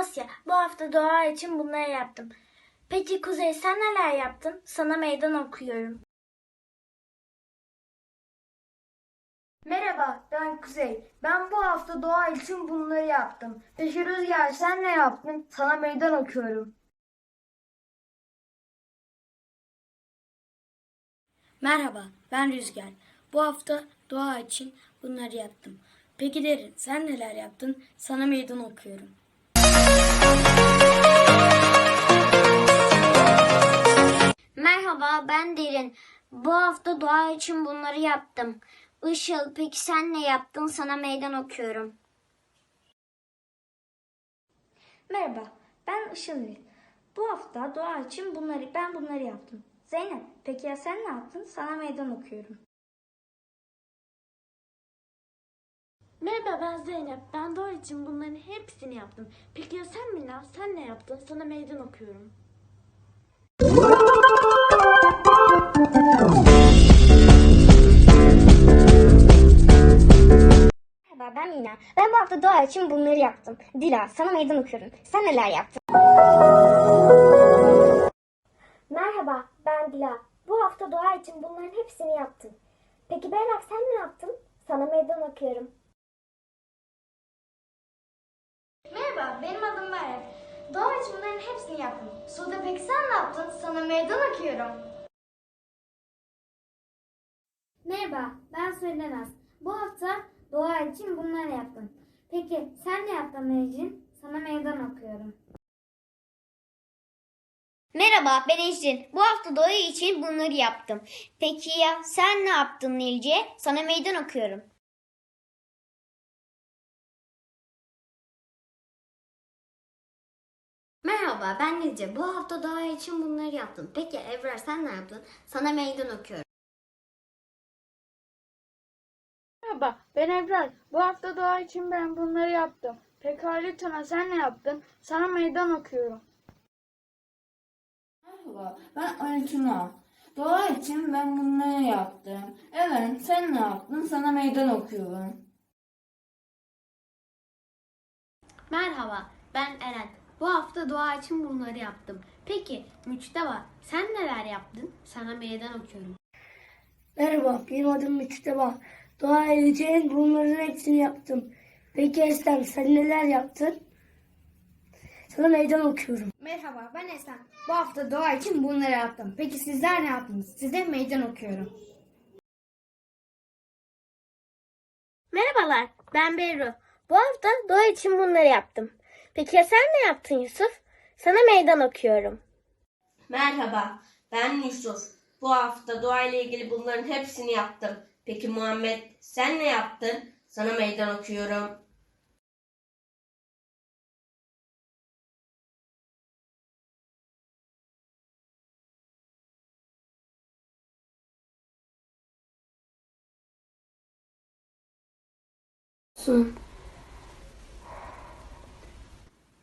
Asya. Bu hafta doğa için bunları yaptım. Peki Kuzey sen neler yaptın? Sana meydan okuyorum. Merhaba, ben Kuzey. Ben bu hafta doğa için bunları yaptım. Peki Rüzgar sen ne yaptın? Sana meydan okuyorum. Merhaba, ben Rüzgar. Bu hafta doğa için bunları yaptım. Peki Derin, sen neler yaptın? Sana meydan okuyorum. Merhaba ben Derin. Bu hafta doğa için bunları yaptım. Işıl peki sen ne yaptın? Sana meydan okuyorum. Merhaba, ben Işıl Bu hafta doğa için bunları ben bunları yaptım. Zeynep, peki ya sen ne yaptın? Sana meydan okuyorum. Merhaba ben Zeynep. Ben doğa için bunların hepsini yaptım. Peki ya sen Mila? Sen ne yaptın? Sana meydan okuyorum. Merhaba ben bu hafta doğa için bunları yaptım. Dila sana meydan okuyorum. Sen neler yaptın? Merhaba, ben Dila. Bu hafta doğa için bunların hepsini yaptım. Peki Berrak sen ne yaptın? Sana meydan okuyorum. Merhaba, benim adım Meryem. Doğa için bunların hepsini yaptım. Sude peki sen ne yaptın? Sana meydan okuyorum. Merhaba, ben Sudenaz. Bu hafta doğa için bunları yaptım. Peki sen ne yaptın Mecin? Sana meydan okuyorum. Merhaba ben Ecrin. Bu hafta doğa için bunları yaptım. Peki ya sen ne yaptın Nilce? Sana meydan okuyorum. Merhaba ben Nilce. Bu hafta doğa için bunları yaptım. Peki Evrar sen ne yaptın? Sana meydan okuyorum. Merhaba ben Ebrar. Bu hafta doğa için ben bunları yaptım. Peki Ali Tuna sen ne yaptın? Sana meydan okuyorum. Merhaba, ben Aytuna. Doğa için ben bunları yaptım. Evet, sen ne yaptın? Sana meydan okuyorum. Merhaba ben Eren. Bu hafta doğa için bunları yaptım. Peki Müçteba sen neler yaptın? Sana meydan okuyorum. Merhaba, benim adım Müçteba. Doğa için bunların hepsini yaptım. Peki Eslem sen neler yaptın? Sana meydan okuyorum. Merhaba ben Esen. Bu hafta doğa için bunları yaptım. Peki sizler ne yaptınız? Size meydan okuyorum. Merhabalar, ben Berru. Bu hafta doğa için bunları yaptım. Peki ya sen ne yaptın Yusuf? Sana meydan okuyorum. Merhaba, ben Yusuf. Bu hafta doğayla ilgili bunların hepsini yaptım. Peki Muhammed, sen ne yaptın? Sana meydan okuyorum.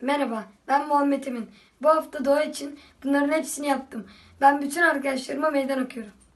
Merhaba, ben Muhammed Emin. Bu hafta doğa için bunların hepsini yaptım. Ben bütün arkadaşlarıma meydan okuyorum.